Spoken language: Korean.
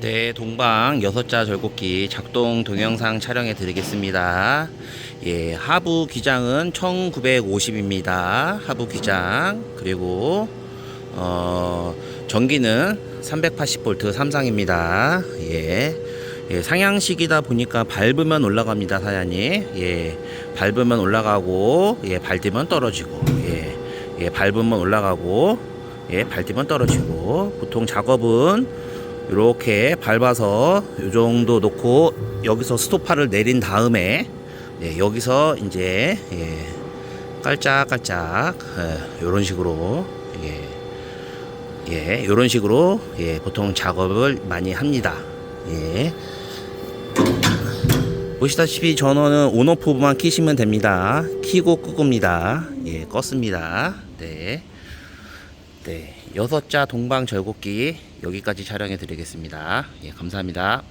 네, 동방 여섯자 절곡기 작동 동영상 촬영해 드리겠습니다. 예, 하부 기장은 1950입니다. 하부 기장. 그리고, 어, 전기는 380V 삼상입니다. 예. 예, 상향식이다 보니까 밟으면 올라갑니다, 사장님. 예, 밟으면 올라가고, 예, 밟으면 떨어지고, 예, 예, 밟으면 올라가고, 예, 밟으면 떨어지고. 보통 작업은 이렇게 밟아서 이 정도 놓고 여기서 스토파를 내린 다음에 예, 여기서 이제 예, 깔짝깔짝 이런 식으로 예, 예, 이런 식으로 예, 보통 작업을 많이 합니다. 예. 보시다시피 전원은 온오프만 키시면 됩니다. 키고 끄고입니다. 예, 껐습니다. 네. 네. 여섯 자 동방 절곡기 여기까지 촬영해 드리겠습니다. 예, 감사합니다.